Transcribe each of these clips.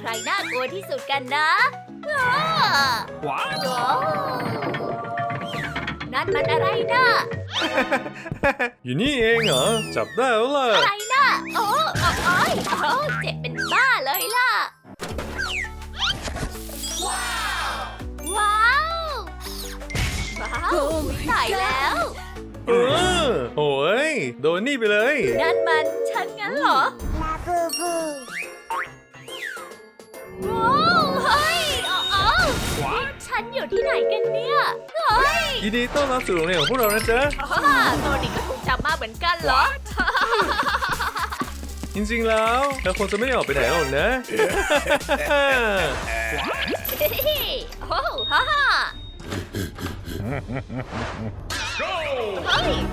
ใครน่ากลัวที่สุดกันนะอ้าว้าวโอ้นั่นมันอะไรนะอยู่นี่เองเหรอ จับได้แล้วล่ะอะไรนะโอ้โอ้โอ้ยโอ้เจ็บเป็นบ้าเลยล่ะว้าวว้าวตายแล้วเออโอ้ย โดนนี่ไปเลย นั่นมันฉันงั้นเหรอ La boo boo. ว้าวเฮ้ยอ๋ออ๋อนี่ฉันอยู่ที่ไหนกันเนี่ยเฮ้ยยินดีต้อนรับสู่โรงเรียนของพวกเรานะจ๊ะอ่าตัวนี้ก็ถูกจับมาเหมือนกันเหรอ จริงๆแล้วเราคงจะไม่ได้ออกไปไหนหรอกนะ เฮ้ยโอ้ฮ่าฮ่าเฮ้ย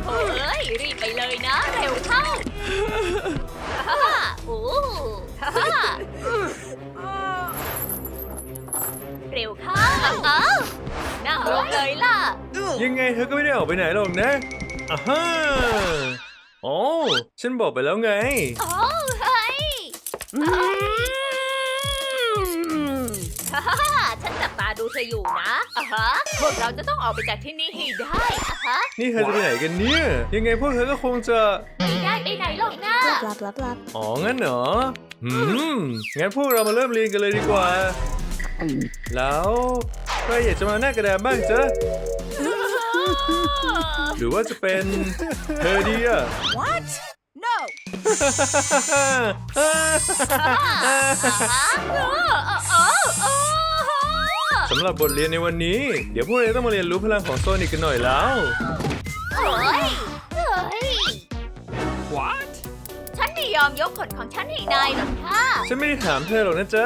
โอ้ยรีบไปเลยนะ เร็วเข้าฮ่าฮ่าโอ้ฮ่าฮ่า เร็วเข้าเอ้านั่งลงเลยล่ะ ยังไงเธอก็ไม่ได้ออกไปไหนหรอกนะอ่าฮ่าโอ้ฉันบอกไปแล้วไง โอ้เฮ้ยฮ่าฮ่าฮ่าฉันจับตาดูเธออยู่นะอะฮะพวกเราจะต้องออกไปจากที่นี่ให้ได้อะฮะนี่เธอจะไปไหนกันเนี่ย ยังไงพวกเธอก็คงจะ ไม่ได้ไปไหนหรอกนะ Blah blah blah. อ๋อ งั้นเหรอหืม งั้นพวกเรามาเริ่มเรียนกันเลยดีกว่า แล้วใครอยากจะมาหน้ากระดานบ้างจ๊ะ หรือว่าจะเป็นเธอดีอะ What? No. สำหรับบทเรียนในวันนี้ เดี๋ยวพวกเราต้องมาเรียนรู้พลังของโซนิกกันหน่อยแล้วโอ้ยเฮ้ย What ฉันไม่ ยอมยกขนของฉันให้นายหรอกค่ะฉันไม่ได้ถามเธอหรอกนะจ๊ะ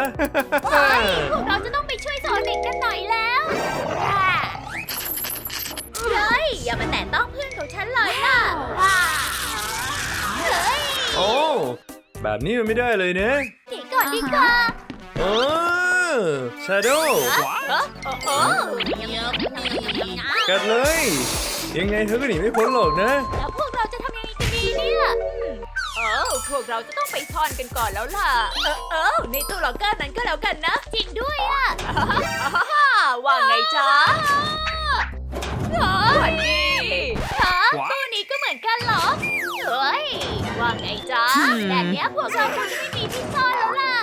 เฮ้ยพวกเราจะต้องไปช่วยโซนิกกันหน่อยแล้วเฮ้ยอย่ามาแตะต้องเพื่อนของฉันเลยล่ะเฮ้ยโอ้แบบนี้มันไม่ได้เลยนะหนีก่อนดีกว่าเออชาโดเออโอ้โหกัดเลย ยังไงเธอก็หนีไม่พ้นหรอกนะ แล้วพ พวกเราจะต้องไปซ่อนกันก่อนแล้วล่ะ เออเออในตู้ล็อกเกอร์นั้นก็แล้วกันนะ จริงด้วยอะว่าไงจ๊ะสวัสดีฮะตู้นี้ก็เหมือนกันเหรอ เฮ้ย ว่าไงจ๊ะแบบเนี้ยพวกเราคงจะไม่มีที่ซ่อนแล้วล่ะ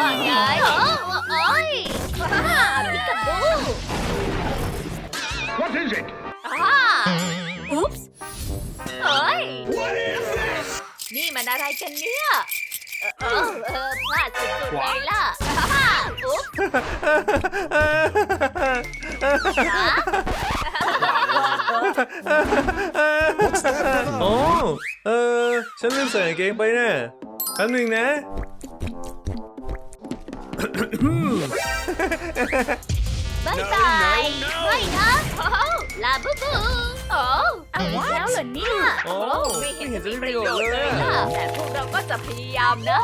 ว่าไงเออเอ้ยพิกาบู What is it? อ่า มันอะไรกันเนี่ยเออเออเออพลาดสุดๆเลยล่ะฮ่าอุ๊บฮะโอ้เออ ฉันลืมใส่กางเกงไปนะแป๊บนึงนะ บายบายไม่นะโอ้ลาบูบูโอ้เอาอีกแล้วเหรอเนี่ยโอ้ไม่เห็นไม่เห็นจะจะมีมีปประระโยโยชชน์น์เลเลยยอะล่ะแต่พวกเราก็จะพยายามนะ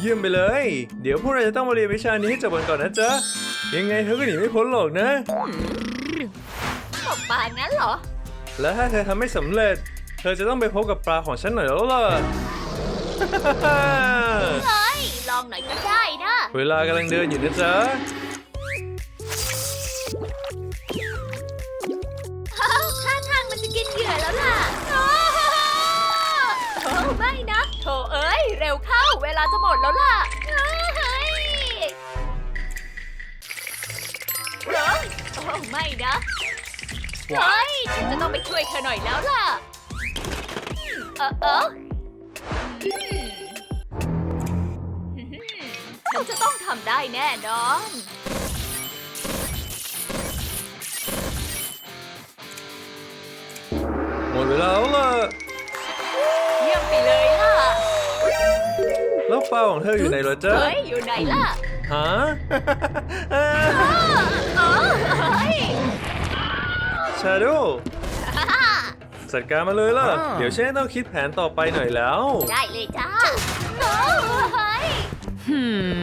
เยี่ยมไปเลย เดี๋ยวพวกเราจะต้องมาเรียนวิชานี้ให้จบกันก่อนนะจ๊ะ ยังไงเธอก็หนีไม่พ้นหรอกนะตบปากงั้นเหรอ และถ้าเธอทำไม่สำเร็จ เธอจะต้องไปพบกับปลาของฉันหน่อยแล้วล่ะ เวลากำลังเดินอยู่นะจ๊ะอ้าวท่าทางมันจะกินเหยื่อแล้วล่ะโอ้โอ้ไม่นะโถเอ้ย เร็วเข้า เวลาจะหมดแล้วล่ะเฮ้ยเฮ้ยโอ้ไม่นะเฮ้ยฉันจะต้องไปช่วยเธอหน่อยแล้วล่ะ เออเออ ฉันจะต้องทำได้แน่นอน หมดเวลาแล้วล่ะ เยี่ยมไปเลยล่ะ แล้วปลาของเธออยู่ไหนเหรอจ๊ะเฮ้ย อยู่ไหนล่ะฮะ เออเฮ้ย ชาโดจัดการมาเลยล่ะ เดี๋ยวฉันต้องคิดแผนต่อไปหน่อยแล้ว ได้เลยจ้าโอ้เฮ้ ย Hmm.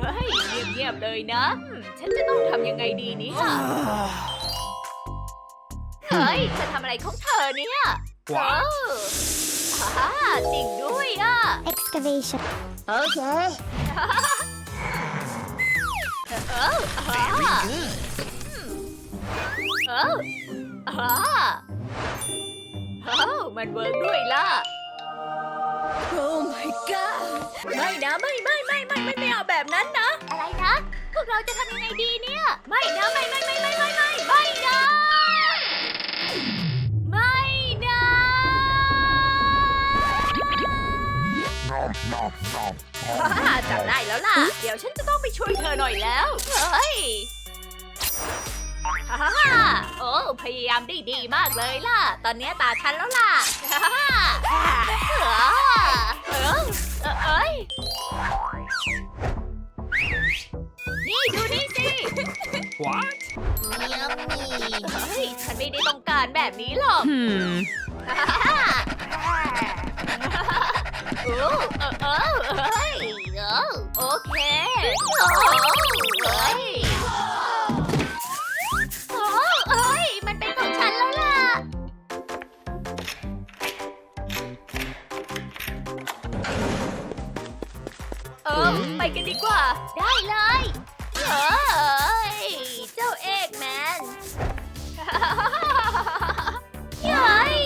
เฮ้ยเงียบๆเลยนะอืมฉันจะต้องทำยังไงดีเนี่ยเฮ้ยจะทำอะไรของเธอเนี่ยว้าวเออฮ่าจริงด้วยอะ excavation โอเคเออฮ่าเออฮ่าเอ้ามันเวิร์กด้วยล่ะ Oh my god ไม่นะไม่ไม่ไม่ไม่ไม่ไม่เอาแบบนั้นนะ อะไรนะ พวกเราจะทำยังไงดีเนี่ย ไม่นะไม่ไม่ไม่ไม่ไม่ไม่ไม่นะไม่นะฮ่าจับได้แล้วล่ะ เดี๋ยวฉันจะต้องไปช่วยเธอหน่อยแล้ว เฮ้ย ฮ่าฮ่าฮ่าโอ้ พยายามได้ดีมากเลยล่ะ ตอนนี้ตาฉันแล้วล่ะฮ่าฮ่าฮ่าเออเออเอ้ย นี่ดูนี่สิ What เฮ้ย ฉันไม่ได้ต้องการแบบนี้หรอก Hmm. โอ้เออเออเอ้ยเออโอเค โอ้เอ้ย ไปกันดีกว่า ได้เลยเฮ้ยเจ้าเอกแมนเฮ้ย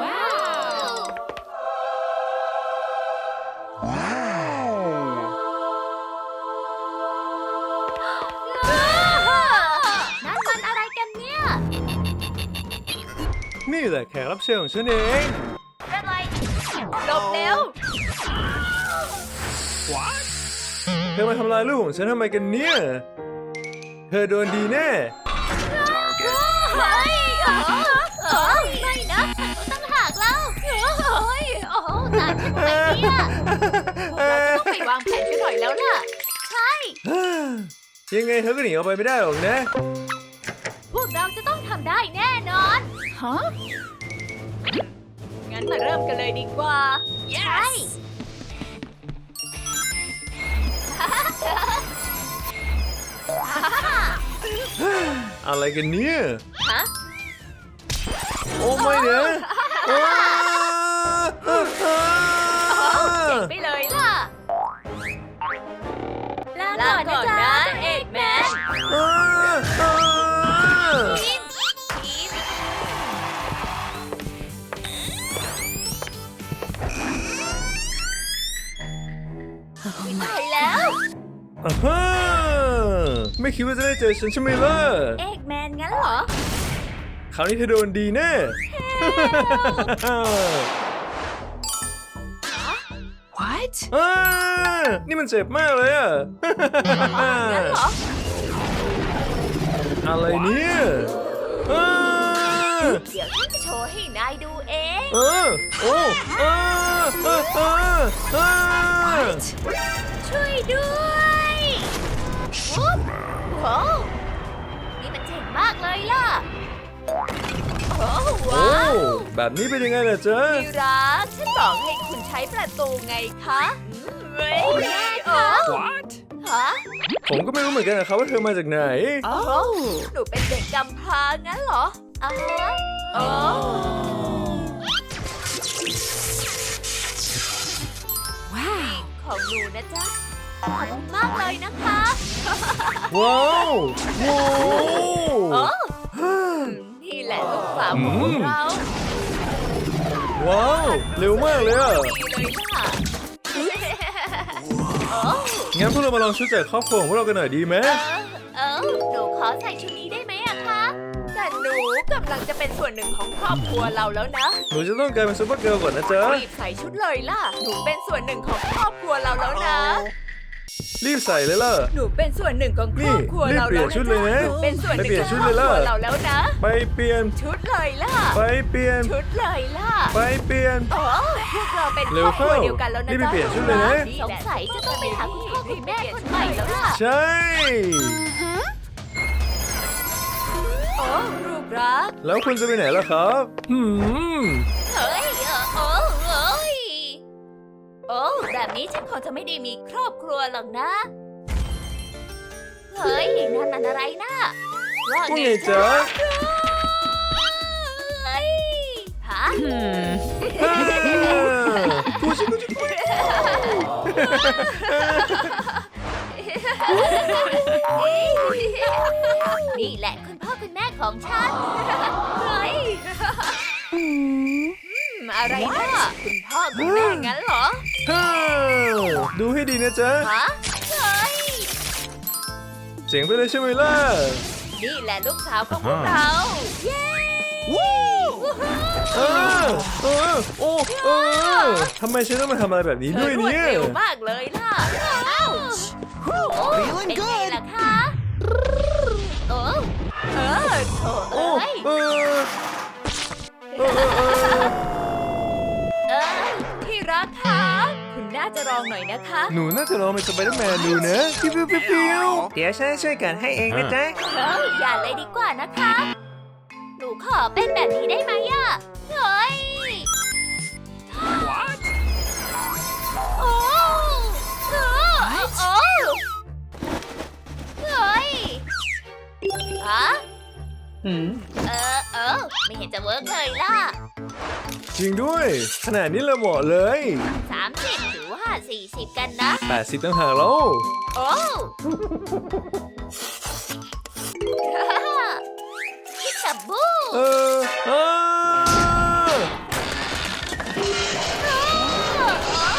ว้าวนั่นมันอะไรกันเนี่ย นี่แหละแขกรับเชิญของฉันเองอะไรหลบเร็ว What เธอมาทำลายลูกของฉันทำไมกันเนี่ย เธอโดนดีแน่เฮ้ยเออเอไม่นะต้องหักแล้วเฮ้ยโอ้ตายฉันทำไมเนี่ยเราจะต้องไปวางแผนกันหน่อยแล้วล่ะ ใช่ ยังไงเธอก็หนีออกไปไม่ได้หรอกนะ พวกเราจะต้องทำได้แน่นอน ฮะ งั้นมาเริ่มกันเลยดีกว่า yes อะไรกันเนี่ย ฮะ โอ้ไม่นะอ้าอ้าอ้าเจ๋งไปเลยล่ะ ลาก่อนนะจ๊ะเอกแมนอ้าอ้าทีมทีมตายแล้วอ่าฮะไม่คิดว่าจะได้เจอฉันใช่ไหมล่ะ เอกแมน งั้นเหรอ คราวนี้เธอโดนดีแน่ what อ่านี่มันเจ็บมากเลยอะงั้นเหรอ อะไรเนี่ยอ่าเดี๋ยวฉันจะโชว์ให้นายดูเอง เออโอ้อ่าอ่าอ่าอ่าช่วยด้วยโอ้โหนี่ มันเจ๋งมากเลยล่ะ โอ้โอ้ว้าวแบบนี้เป็นยังไงล่ะจ๊ะที่รักฉันบอกให้คุณใช้ประตูไงคะอืมเว้ยโอ้ What ฮะผมก็ไม่รู้เหมือนกันนะครับว่าเธอมาจากไหน โอ้หนูเป็นเด็กกำพร้างั้นเหรออ่าฮะโอ้ของหนูนะจ๊ะ ขอบคุณมากเลยนะคะว้าวโว้โอ้นี่แหละลูกสาวของพวกเราว้าวเร็วมากเลยอะดีเลยค่ะโอ้งั้นพวกเรามาลองชุดแจกครอบครัวของพวกเรากันหน่อยดีไหม เออเออหนูขอใส่ชุดนี้ได้ไหมอะคะแต่หนูกำลังจะเป็นส่วนหนึ่งของครอบครัวเราแล้วนะ หนูจะต้องกลายเป็นซูเปอร์เกิร์ลก่อนนะจ๊ะ รีบใส่ชุดเลยล่ะ หนูเป็นส่วนหนึ่งของครอบครัวเราแล้วนะ รีบใส่เลยล่ะ หนูเป็นส่วนหนึ่งของครอบครัวเราแล้วนี่รีบเปลี่ยนชุดเลยนะหนูเป็นส่วนหนึ่งไปเปลี่ยนของชุดครเลอยบคล่ะรัวเราแล้วนะ ไปเปลี่ยน ชุดเลยล่ะ ไปเปลี่ยน ชุดเลยล่ะ ไปเปลี่ยน โอ้พวกเราเป็นเร็ควรอบครัวเข้าเดียวกันแล้วนะรีบไปจ๊ะเปลี่ยนชุดเลยนะ สงสัยจะต้องไปหาคุณพ่อคุณแม่คนใหม่แล้วล่ะ ใช่ โอ้รูปรัก แล้วคุณจะไปไหนล่ะครับ หืม นี้ฉันคงจะไม่ได้มีครอบครัวหรอกนะ เฮ้ยนั่นมันอะไรนะว่าไงจ๊ะเฮ้ยฮะกูชิกูชิกูชินี่แหละคุณพ่อคุณแม่ของฉันเฮ้ยอะไรนะคุณพ่อคุณแม่งั้นเหรอ ฮ่าดูให้ดีนะจ๊ะ ฮะเฮ้ยเจ๋งไปเลยใช่ไหมล่ะ นี่แหละลูกสาวของพวกเรา เย้วู้ฮู้เออเออโอ้เออทำไมฉันต้องมาทำอะไรแบบนี้เธด้อวยรวดเนี่ย เร็วมากเลยล่ะอ้าวโอ้เป็นไงล่ะคะโอ้เออโถโอ้เอ้ยเออเออเออเออเอ้ยที่รักคะคุณน่า จะลองหน่อยนะคะ หนูน่าจะลองเป็นสไปเดอร์แมนดูนะปิ้วปิ้วปิ้วปิ้วเดี๋ยวฉันช่วยกันให้เองนะจ๊ะเฮ้ยอย่าเลยดีกว่านะคะ หนูขอเป็นแบบนี้ได้ไหมอะเฮ้ยโอ้เออโอ้เฮ้ยฮะเออเออไม่เห็นจะเวิร์กเลยล่ะ จริงด้วย ขนาดนี้ละเหมาะเลย30หรือว่า 40กันนะ80ตั้งหากแล้วโอ้พิซาบูเออเออ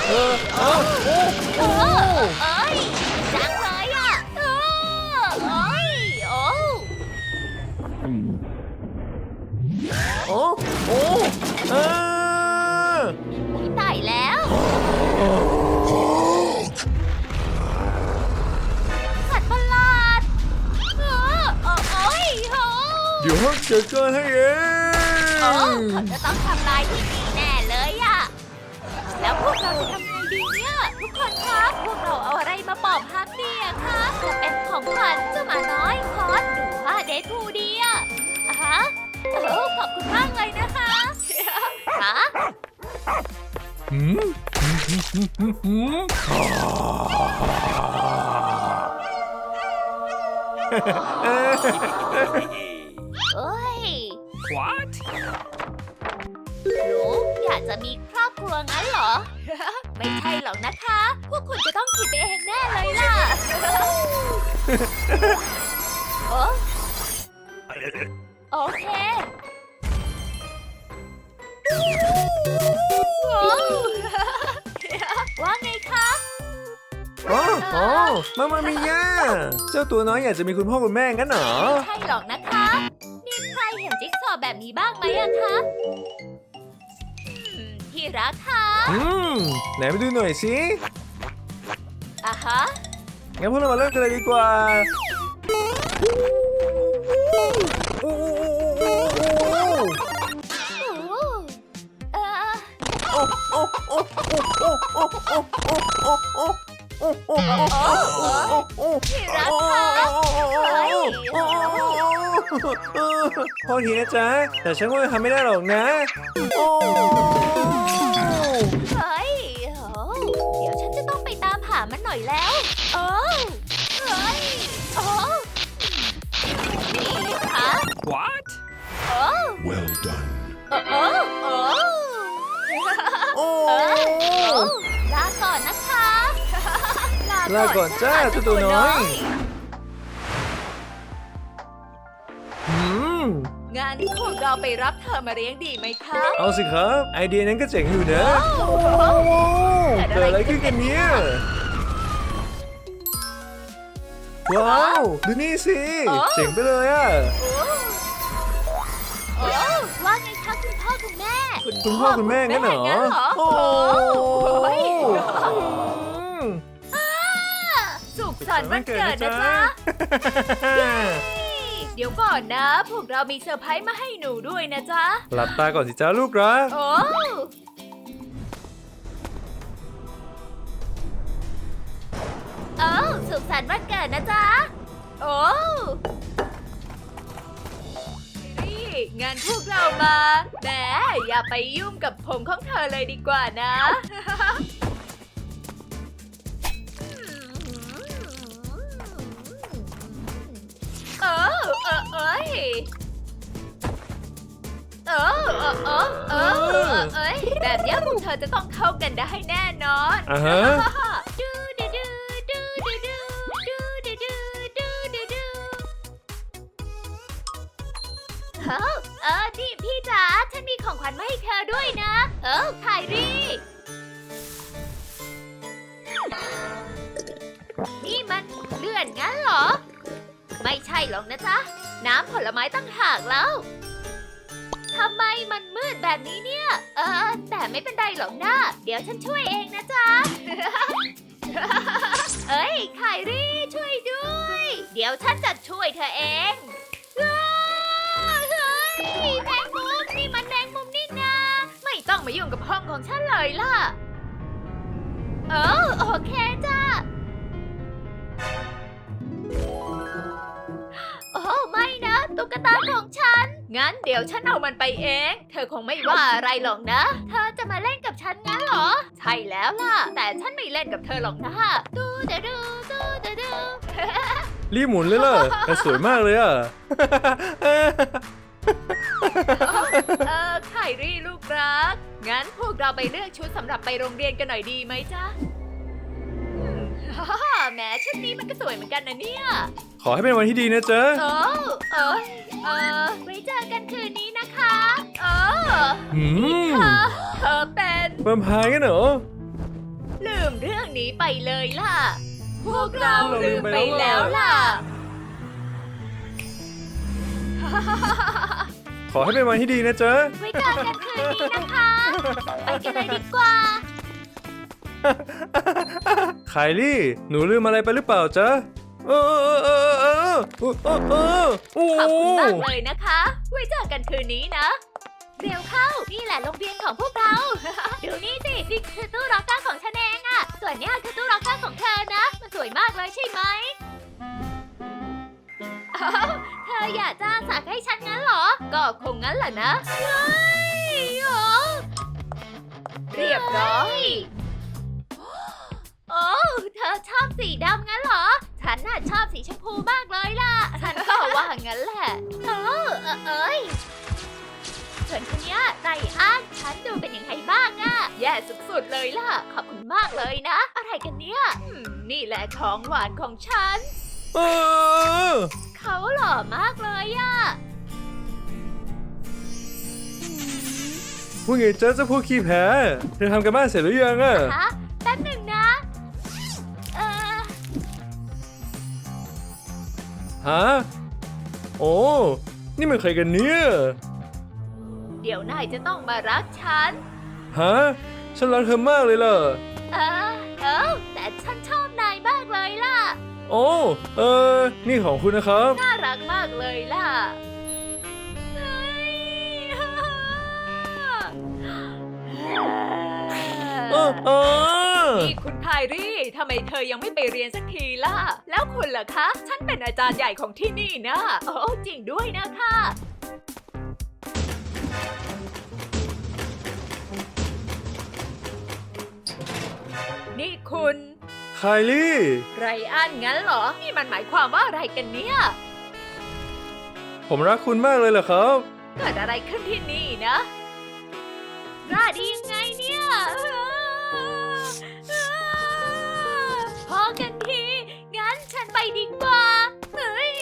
เออเออโอ้เออเอ้ยจังเลยอะเออเอ้ยโอ้โอ้โอ้เออ ดี๋ยวจัดการให้เอโอ้งเขาจะต้องทำลายที่นี่แน่เลยอะแล้วพวกเราจะทำไงดีเนี่ยทุกคนคะพวกเราเอาอะไรมาปอบฮักดีอะคะจะเป็นของขวัญเจ้าหมาน้อยคอสหรือว่าเดทพูดีอะอะฮะโอ้ขอบคุณมากเลยนะคะฮะหืมหืมหืมหืมหืมหืมเออ เอ้ย What หนูอยากจะมีครอบครัวงั้นเหรอ ไม่ใช่หรอกนะคะ พวกคุณจะต้องคิดไปเองแน่เลยล่ะโอ้โอเคโอ้ว่าไงคะอ๋ออ๋อมามามิยาเจ้าตัวน้อยอยากจะมีคุณพ่อคุณแม่งั้นเหรอ ไม่ใช่หรอกนะคะมีใคร เห็นจิ๊กซอว์แบบนี้บ้างไหมอะคะอืมที่รักค่ะอืมไหนไปดูหน่อยสิอะฮะ งั้นพวกเรามาเริ่มกันเลยดีกว่า พอทีนะจ๊ะ แต่ฉันก็ทำไม่ได้หรอกนะ โอ้เฮ้ยโอ้เดี๋ยวฉันจะต้องไปตามหามันหน่อยแล้วโอ้เฮ้ยโอ้นี่คะ What โอ้ Well done. โอ้โอ้โอ้โอ้เออโอ้ลาก่อนนะคะลาก่อนจ้าเจ้าตัวน้อย มงั้นพวกเราไปรับเธอมาเลี้ยงดีไหมคะเอาสิครับ ไอเดียนั้นก็เจ๋งอยู่นะโอ้โอ้เกิดอะไรขึ้นกันเนี่ยว้าวดูนี่สิเจ๋งไปเลยอะโอ้ว่าไงคะคุณพ่อคุณแม่ คุณพ่อคุณแม่งั้นเหรอโอ้โอ้โหอืมสุขสันต์วันเกิดนะจ๊ะเดี๋ยวก่อนนะ พวกเรามีเซอร์ไพรส์มาให้หนูด้วยนะจ๊ะ หลับตาก่อนสิจ้าลูกรัก โอ้โอ้สุขสันต์วันเกิดนะจ๊ะ โอ้นี่งานพวกเรามาแหมอย่าไปยุ่งกับผมของเธอเลยดีกว่านะ เออเอ้ยเออเออเออเออเออเอ้ยแบบเนี้ยพวกเธอจะต้องเข้ากันได้แน่นอน อ่าฮะ ไม่ใช่หรอกนะจ๊ะ น้ำผลไม้ตั้งหากแล้วทำไมมันมืดแบบนี้เนี่ย เออ แต่ไม่เป็นไรหรอกนะ เดี๋ยวฉันช่วยเองนะจ๊ะ เอ้ยไครี่ช่วยด้วย เดี๋ยวฉันจะช่วยเธอเองอ้าวเฮ้ยแมงมุมนี่มันแมงมุมนี่นาไม่ต้องมายุ่งกับห้องของฉันเลยล่ะ เออโอเคจ้า กตาของฉัน งั้นเดี๋ยวฉันเอามันไปเอง เธอคงไม่ว่าอะไรหรอกนะ เธอจะมาเล่นกับฉันงั้นเหรอ ใช่แล้วล่ะ แต่ฉันไม่เล่นกับเธอหรอกนะดูเดดูดูเดดู รีบหมุนเลยล่ะแต่สวยมากเลยอะ เออไครี่ลูกรัก งั้นพวกเราไปเลือกชุดสำหรับไปโรงเรียนกันหน่อยดีไหมจ๊ะอืมฮ่าฮ่า แหมชุดนี้มันก็สวยเหมือนกันนะเนี่ยขอให้เป็นวันที่ดีนะจ๊ะเออเออเออไว้เจอกันคืนนี้นะคะเออหืมเธอเธอเป็นแวมไพร์กันเหรอ ลืมเรื่องนี้ไปเลยล่ะ พวกเราลืมไปแล้วล่ะ ขอให้เป็นวันที่ดีนะจ๊ะไว้เจอกันคืนนี้นะคะ ไปกันเลยดีกว่า ไคลี่ หนูลืมอะไรไปหรือเปล่าจ๊ะเออเออเออเออเออเออเออโอ้ขอบคุณมากเลยนะคะ ไว้เจอกันคืนนี้นะ เร็วเข้า นี่แหละโรงเรียนของพวกเรา ดูนี่สิ นี่คือตู้ร็อกเกอร์ของฉันเองอะส่วนเนี้ยคือตู้ร็อกเกอร์ของเธอนะ มันสวยมากเลยใช่ไหมอ้าวเธออยากจะสักให้ฉันงั้นเหรอ ก็คงงั้นแหละนะเฮ้ยโอ้เรียบร้อย โอ้เธอชอบสีดำงั้นเหรอ ฉันน่ะชอบสีชมพูมากเลยล่ะ ฉันก็ว่างั้นแหละ เออเออเอ้ยส่วนคนเนี้ยไรอันฉันดูเป็นยังไงบ้างอะแย่สุดๆเลยล่ะ ขอบคุณมากเลยนะ อะไรกันเนี่ยอืมนี่แหละของหวานของฉัน เออเขาหล่อมากเลยอะว่าไงจ๊ะเจ้าพวกขี้แพ้เธอทำกันบ้านเสร็จหรือยังอะ ฮะ ฮะ โอ้ นี่มันใครกันเนี่ย เดี๋ยวนายจะต้องมารักฉัน ฮะ ฉันรักเธอมากเลยล่ะ เออเออแต่ฉันชอบนายมากเลยล่ะ โอ้ เออ นี่ของคุณนะครับ น่ารักมากเลยล่ะเฮ้ยเออเออ นี่คุณไครี่ทำไมเธอยังไม่ไปเรียนสักทีล่ะ แล้วคุณล่ะคะ ฉันเป็นอาจารย์ใหญ่ของที่นี่นะโอ้จริงด้วยนะคะนี่คุณ ไคลี่ ไรอันงั้นเหรอ นี่มันหมายความว่าอะไรกันเนี่ย ผมรักคุณมากเลยเหรอครับ เกิดอะไรขึ้นที่นี่นะร่าดียังไงเนี่ย พอกันที งั้นฉันไปดีกว่า เฮ้ย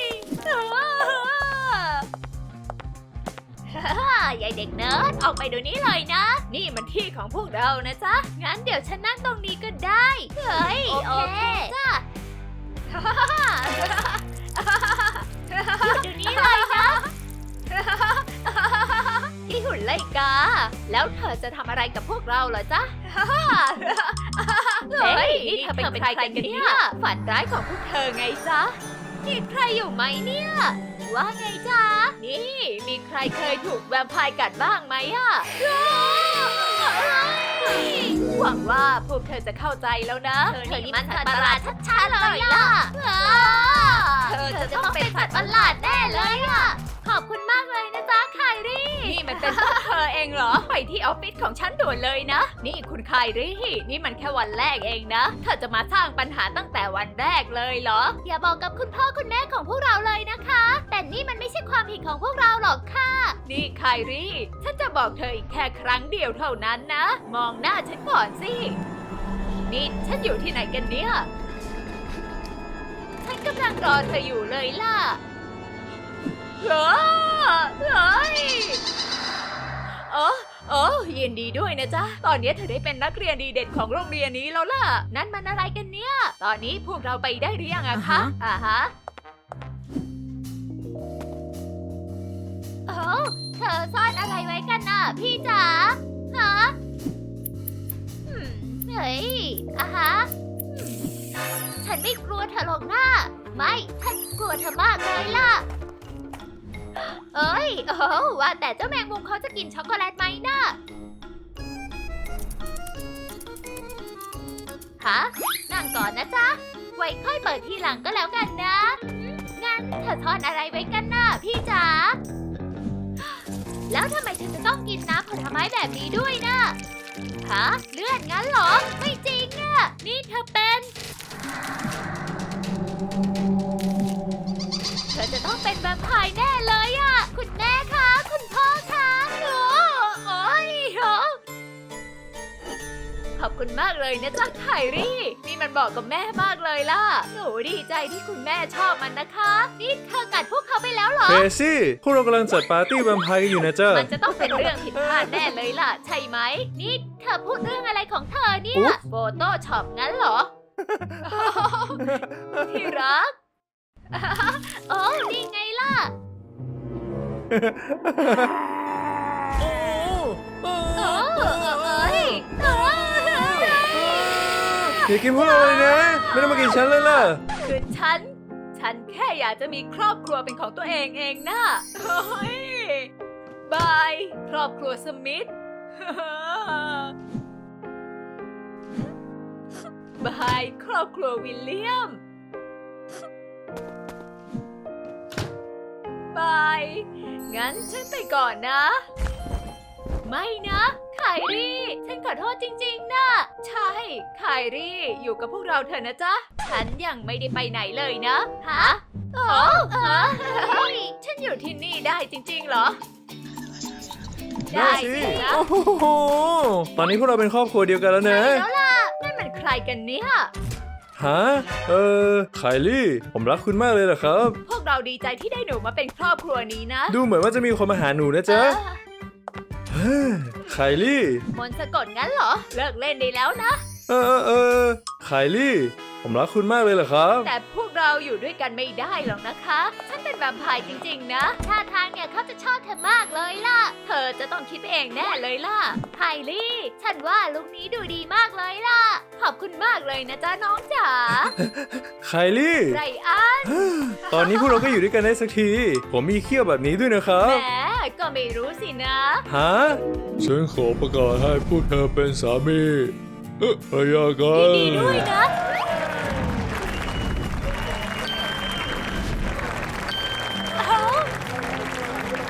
ฮ่ายายเด็กเนิร์ดออกไปเดี๋ยวนี้เลยนะ นี่มันที่ของพวกเรานะจ๊ะ งั้นเดี๋ยวฉันนั่งตรงนี้ก็ได้ เฮ้ย โอเคจ้ะหยุดเดี๋ยวนี้เลยนะที่หุ่นไลกา แล้วเธอจะทำอะไรกับพวกเราเหรอจ๊ะ เฮ้ยนี่เธอเป็นใครกันเนี่ย ฝันร้ายของพวกเธอไงจ๊ะมีใครอยู่ไหมเนี่ย ว่าไงจ๊ะ นี่ มีใครเคยถูกแวมไพร์กัดบ้างไหมอะหวังว่าพวกเธอจะเข้าใจแล้วนะ เธอนี่มันสัตว์ประหลาดชัดๆเลยล่ะ เธอจะต้องเป็นสัตว์ประหลาดแน่เลยอะ ขอบคุณมากเลยนะจ๊ะไครี่ นี่มันเป็นพวกเธอเองเหรอ ไปที่ออฟฟิศของฉันด่วนเลยนะ นี่คุณไครี่ นี่มันแค่วันแรกเองนะ เธอจะมาสร้างปัญหาตั้งแต่วันแรกเลยเหรอ อย่าบอกกับคุณพ่อคุณแม่ของพวกเราเลยนะคะ แต่นี่มันไม่ใช่ความผิดของพวกเราหรอกค่ะ นี่ไครี่ ฉันจะบอกเธออีกแค่ครั้งเดียวเท่านั้นนะ มองหน้าฉันก่อนสิ นี่ฉันอยู่ที่ไหนกันเนี่ย ฉันกำลังรอเธออยู่เลยล่ะ เฮ้อเฮ้ยโอ้ยินดีด้วยนะจ๊ะ ตอนนี้เธอได้เป็นนักเรียนดีเด่นของโรงเรียนนี้แล้วล่ะ นั่นมันอะไรกันเนี่ย ตอนนี้พวกเราไปได้หรือยังอะคะอ่าฮะโอ้เธอซ่อนอะไรไว้กันน่ะ พี่จ๋า ฮะอืมเฮ้ยอะฮะอืมฉันไม่กลัวเธอหรอกนะไม่ ฉันกลัวเธอมากเลยล่ะ เอ้ย โอ้ว่าแต่เจ้าแมงมุมเขาจะกินช็อกโกแลตไหมนะฮะนั่งก่อนนะจ๊ะ ไว้ค่อยเปิดทีหลังก็แล้วกันนะ งั้นเธอทอนอะไรไว้กันนะพี่จ๋า แล้วทำไมเธอจะต้องกินน้ำผลไม้แบบนี้ด้วยนะฮะเลือดงั้นเหรอ ไม่จริงอะนี่เธอเป็น เธอจะต้องเป็นแวมไพร์แน่เลย ขอบคุณมากเลยนะจ๊ะไครี่ นี่มันบอกกับแม่มากเลยล่ะ หนูดีใจที่คุณแม่ชอบมันนะคะ นี่เธอกัดพวกเขาไปแล้วเหรอเคซี่ พวกเรากำลังจัดปาร์ตี้แวมไพร์กันอยู่นะจ๊ะมันจะต้องเป็นเรื่องผิดพลาดแน่เลยล่ะ ใช่ไหม นี่เธอพูดเรื่องอะไรของเธอเนี่อุ๊ยยโฟโต้ช็อปงั้นเหรอ ที่รัก โอ้นี่ไงล่ะ โอ้โอ้เอ้ยโอ้ อย่ากินพวกเราเลยนะ ไม่ต้องมากินฉันเลยล่ะคือฉัน ฉันแค่อยากจะมีครอบครัวเป็นของตัวเองเองนะโอ้ยบาย ครอบครัวสมิธ บาย ครอบครัววิลเลียม บาย งั้นฉันไปก่อนนะ ไม่นะ ไครี่ ฉันขอโทษจริงๆ นะ ใช่ ไครี่ อยู่กับพวกเราเถอะนะจ๊ะ ฉันยังไม่ได้ไปไหนเลยนะ ฮะโอ้ฮะเฮ้ยฉันอยู่ที่นี่ได้จริงๆ เหรอ ได้สินะโอ้โห ตอนนี้พวกเราเป็นครอบครัวเดียวกันแล้วนะ แล้วล่ะ นั่นมันใครกันเนี่ยฮะ เออไคลี่ ผมรักคุณมากเลยเหรอครับ พวกเราดีใจที่ได้หนูมาเป็นครอบครัวนี้นะ ดูเหมือนว่าจะมีคนมาหาหนูนะจ๊ะเออเฮ้ย ไคลี่มนต์สะกดงั้นเหรอ เลิกเล่นได้แล้วนะ เออเออเออไคลี่ ผมรักคุณมากเลยเหรอครับ แต่พวก เราอยู่ด้วยกันไม่ได้หรอกนะคะ ฉันเป็นแวมไพร์จริง ๆ นะท่าทางเนี่ยเขาจะชอบเธอมากเลยล่ะ เธอจะต้องคิดไปเองแน่เลยล่ะไฮลี่ ฉันว่าลุคนี้ดูดีมากเลยล่ะ ขอบคุณมากเลยนะจ๊ะน้องจ๋าไคลี่ ไรอันตอนนี้พวกเราก็อยู่ด้วยกันได้สักที ผมมีเขี้ยวแบบนี้ด้วยนะครัแหบมก็ไม่รู้สินะ ฮะ ฉันขอประกาศให้พวกเธอเป็นสามีเอ๊ะอะไรกัยินนดีด้วยนะ